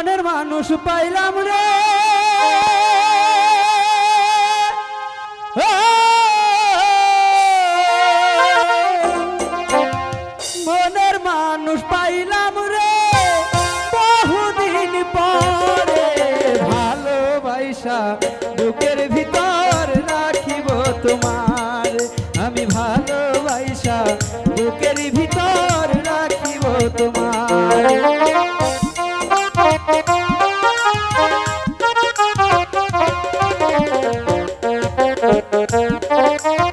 মনের মানুষ পাইলাম রে। মনের মানুষ পাইলাম রে। বহুদিন পরে ভালোবাসা বুকের ভিতর রাখিব তোমার। আমি ভালোবাসা বুকের ভিতর রাখিব তোমার। Thank you.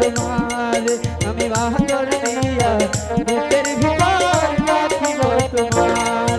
তোমার আমি বাহাদুর দিয়া বুকের ভিতর রাখিব তোমার